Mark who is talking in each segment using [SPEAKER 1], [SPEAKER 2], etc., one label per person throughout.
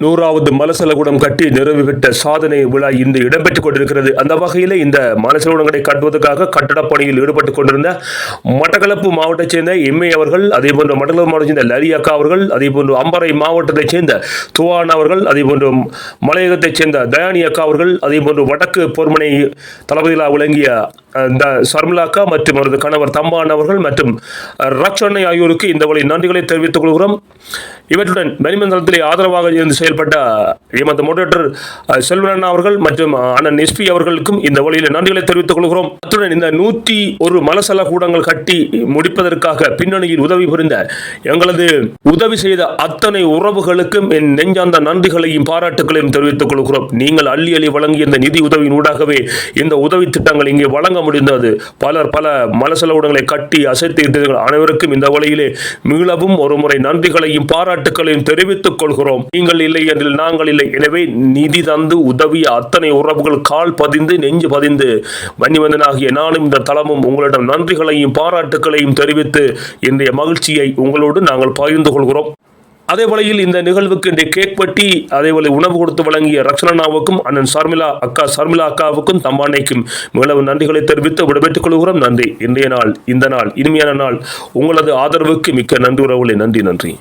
[SPEAKER 1] நூறாவது மலசலகுடம் கட்டி நிறைவு சாதனை விழா இன்று இடம்பெற்றுக் கொண்டிருக்கிறது. அந்த வகையில் இந்த மலசலகுடங்களை கட்டுவதற்காக கட்டடப் பணியில் ஈடுபட்டுக் கொண்டிருந்த மட்டக்களப்பு மாவட்டத்தைச் சேர்ந்த எம்ஏ அவர்கள் அதேபோன்று மட்டக்களப்பு மாவட்டத்தைச் சேர்ந்த லலி அக்கா அவர்கள் அதேபோன்று அம்பரை மாவட்டத்தைச் சேர்ந்த துவான் அவர்கள் அதேபோன்று மலையகத்தைச் சேர்ந்த தயானி அக்கா அவர்கள் அதே போன்று வடக்கு பொறுமனை தளபதிகளாக விளங்கிய அஹ், இந்த மற்றும் அவரது கணவர் தம்பான் அவர்கள் மற்றும் அஹ், ரக்ஷனை ஆகியோருக்கு இந்த வழி நன்றிகளை தெரிவித்துக் கொள்கிறோம். இவற்றுடன் மணிமண்டலத்திலே ஆதரவாக இருந்து செயல்பட்ட எமது மோடரேட்டர் அஹ், அவர்கள் மற்றும் அண்ணன் எஸ்பி அவர்களுக்கும் இந்த வழியில் நன்றிகளை தெரிவித்துக் கொள்கிறோம். அத்துடன் இந்த நூற்றி ஒரு மலசல கூடங்கள் கட்டி முடிப்பதற்காக பின்னணியில் உதவி புரிந்த எங்களது உதவி செய்த அத்தனை உறவுகளுக்கும் என் நெஞ்சார்ந்த நன்றிகளையும் பாராட்டுகளையும் தெரிவித்துக் கொள்கிறோம். நீங்கள் அள்ளி அள்ளி வழங்கிய இந்த நிதி உதவியின் ஊடாகவே இந்த உதவி திட்டங்கள் இங்கே வழங்க முடிந்தது. பலர் பல மலசல ஊடகங்களை கட்டி அசைத்து இட்டீர்கள் அனைவருக்கும் இந்த வழியிலே மீளவும் ஒரு முறை நன்றிகளையும் பாராட்டுகளையும் தெரிவித்துக் கொள்கிறோம். நீங்கள் இல்லை என்றில் நாங்கள் இல்லை. எனவே நிதி தந்து உதவிய அத்தனை உறவுகள் கால் பதிந்து நெஞ்சு பதிந்து. வன்னிவந்தனாகிய நானும் இந்த தளமும் உங்களிடம் நன்றிகளையும் பாராட்டுகளையும் தெரிவித்து இன்றைய மகிழ்ச்சியை உங்களோடு நாங்கள் பகிர்ந்து கொள்கிறோம். அதே வேளையில் இந்த நிகழ்வுக்கு இன்றைய கேக் பட்டி அதேபோல உணவு கொடுத்து வழங்கிய ரக்ஷணாவுக்கும் அண்ணன் சார்மிலா அக்கா சார்மிலா அக்காவுக்கும் தம்பானைக்கும் மிகவும் நன்றிகளை தெரிவித்து விடைபெற்றுக் கொள்கிறோம். நன்றி. இன்றைய நாள் இந்த நாள் இனிமையான நாள். உங்களது ஆதரவுக்கு மிக்க நன்றி உறவுகளை. நன்றி நன்றி.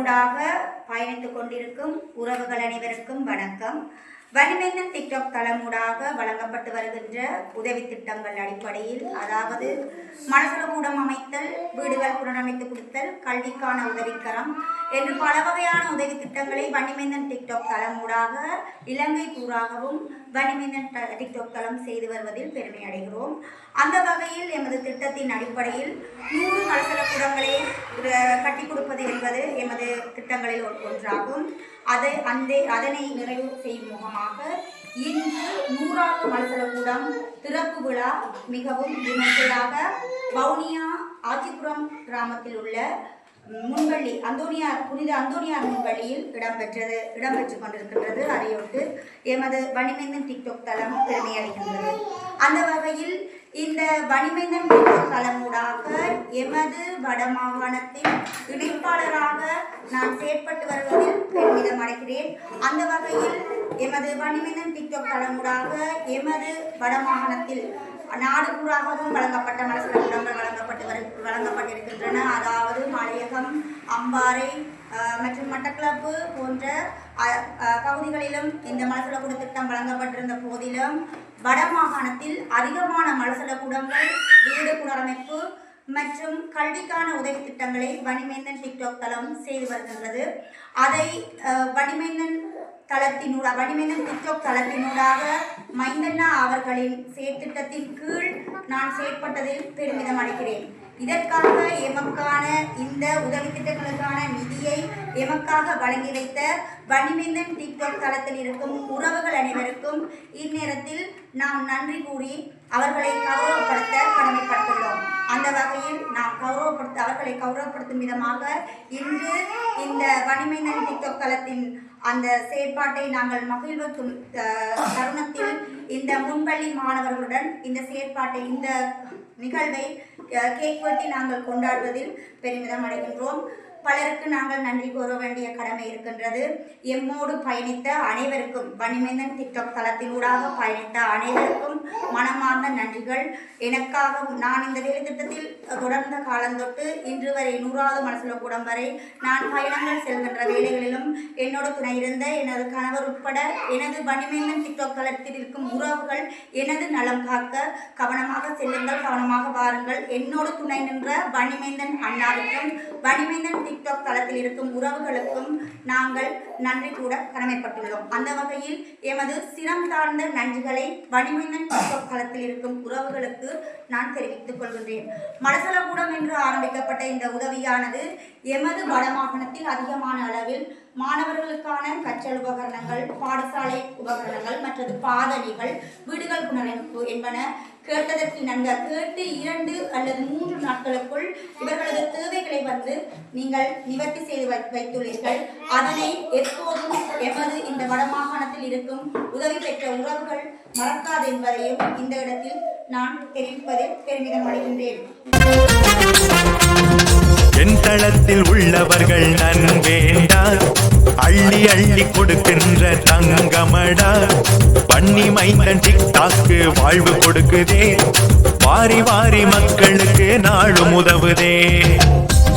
[SPEAKER 2] டிக்டாக் பயணித்து பயணித்துக் கொண்டிருக்கும் உறவுகள் அனைவருக்கும் வணக்கம். வன்னிமேந்தன் டிக்டாக் தளமூடாக வழங்கப்பட்டு வருகின்ற உதவி திட்டங்கள் அடிப்படையில் அதாவது மனசுலகூடம் அமைத்தல் வீடுகள் புனரமைத்து கொடுத்தல் கல்விக்கான உதவிக்கரம் என்று பல வகையான உதவி திட்டங்களை வன்னிமேந்தன் டிக்டாக் தளமூடாக இலங்கை பூராகவும் வன்னிமேந்தன் டிக்டாக் தளம் செய்து வருவதில் பெருமை அடைகிறோம். அந்த வகையில் எமது திட்டத்தின் அடிப்படையில் நூறு மலசல கூடங்களை கட்டி கொடுப்பது என்பது எமது திட்டங்களில் ஒன்றாகும். அதை அந்த அதனை நிறைவு செய்யும் முகமாக இன்று நூறாவது மல்சலக்கூடம் திறப்பு விழா மிகவும் விமர்சையாக வவுனியா ஆச்சிபுரம் கிராமத்தில் உள்ள முன்பள்ளி அந்தோனியார் புனித அந்தோனியார் முன்பள்ளியில் இடம்பெற்றது இடம்பெற்றுக் கொண்டிருக்கின்றது. அதையொட்டு எமது வணிமேந்தன் டிக்டாக் தளம் பெருமை அந்த வகையில் இந்த வணிமேந்தன் டிக்டாக் எமது வடமாகாணத்தின் இணைப்பாளராக நான் செயற்பட்டு வருவதில் பெருமிதம் அடைகிறேன். அந்த வகையில் எமது வணிமேந்தன் டிக்டாக் தளமூடாக எமது வடமாகாணத்தில் நாடு பூராகவும் வழங்கப்பட்ட மனசில் இடங்கள் வழங்கப்பட்டு வரு வழங்கப்பட்டிருக்கின்றன. அதாவது மலையகம் அம்பாறை மற்றும் மட்டக்களப்பு போன்ற பகுதிகளிலும் இந்த மனசுல கூட திட்டம் வழங்கப்பட்டிருந்த போதிலும் வடமாகாணத்தில் அதிகமான மலசல கூடங்கள் வீடு புனரமைப்பு மற்றும் கல்விக்கான உதவி திட்டங்களை வணிமேந்தன் டிக்டாக் தளம் செய்து வருகின்றது. அதை வணிமேந்தன் தளத்தினூடாக வடிமேந்தன் டிக்டாக் தளத்தினூடாக மைந்தண்ணா அவர்களின் செயற்திட்டத்தின் கீழ் நான் செயற்பட்டதில் பெருமிதம் அடைகிறேன். இதற்காக எமக்கான இந்த உதவி திட்டங்களுக்கான நிதியை எமக்காக வழங்கி வைத்த வணிமிந்தன் டிக்டாக் தளத்தில் இருக்கும் உறவுகள் அனைவருக்கும் இந்நேரத்தில் நாம் நன்றி கூறி அவர்களை கௌரவப்படுத்த கடமைப்பட்டுள்ளோம். அந்த வகையில் நாம் கௌரவப்படுத்த அவர்களை கௌரவப்படுத்தும் விதமாக இன்று இந்த வனிமேந்தன் டிக்டாக் தளத்தின் அந்த செயற்பாட்டை நாங்கள் மகிழ்வுக்கும் தருணத்தில் இந்த முன்பள்ளி மாணவர்களுடன் இந்த செயற்பாட்டை இந்த நிகழ்வை கேக் வெட்டி நாங்கள் கொண்டாடுவதில் பெருமிதம் அடைகின்றோம். பலருக்கு நாங்கள் நன்றி கூற வேண்டிய கடமை இருக்கின்றது. எம்மோடு பயணித்த அனைவருக்கும் வனிமேந்தன் டிக்டாக் தளத்தினூடாக பயணித்த அனைவருக்கும் மனமார்ந்த நன்றிகள். எனக்காக நான் இந்த வேலை திட்டத்தில் தொடர்ந்த காலந்தொட்டு இன்று வரை நூறாவது மனசுல கூடம் வரை நான் பயணங்கள் செல்கின்ற வேலைகளிலும் என்னோடு துணை இருந்த எனது கணவர் உட்பட எனது வனிமேந்தன் டிக்டாக் தளத்தில் இருக்கும் உறவுகள் எனது நலம் காக்க கவனமாக செல்லுங்கள் கவனமாக வாருங்கள். என்னோடு துணை நின்ற வனிமேந்தன் அண்ணாவுக்கும் வனிமேந்தன் டிக்டாக் தளத்தில் இருக்கும் உறவுகளுக்கும் நாங்கள் நன்றி கூட கடமைப்பட்டுள்ளோம். அந்த வகையில் எமது சிரம் தாழ்ந்த நன்றிகளை வனிமேந்தன் டிக்டாக் தளத்தில் இருக்கும் உறவுகளுக்கு நான் தெரிவித்துக் கொள்கின்றேன். மலசலகூடம் என்று ஆரம்பிக்கப்பட்ட இந்த உதவியானது எமது வடமாகாணத்தில் அதிகமான அளவில் மாணவர்களுக்கான கற்றல் உபகரணங்கள் பாடசாலை உபகரணங்கள் மற்றது பாதணிகள் வீடுகள் புனரமைப்பு என்பன கேட்டதற்கு நன்க கேட்டு இரண்டு அல்லது மூன்று நாட்களுக்குள் இவர்களது தேவைகளை வந்து நீங்கள் நிவர்த்தி செய்து வைத்துள்ளீர்கள். அதனை எப்போதும் எமது இந்த வடமாகாணத்தில் இருக்கும் உதவி பெற்ற உறவுகள் மறக்காது என்பதையும் இந்த இடத்தில் நான் தெரிவிப்பதில் பெருமிதம் அடைகின்றேன்
[SPEAKER 3] என் தளத்தில் உள்ளவர்கள் நன்வேண்டா அள்ளி அள்ளி கொடுக்கின்ற தங்கமடா. பண்ணி மைந்தன் டிக்டாக்கு வாழ்வு கொடுக்குதே. வாரி வாரி மக்களுக்கு நாளும் உதவுதே.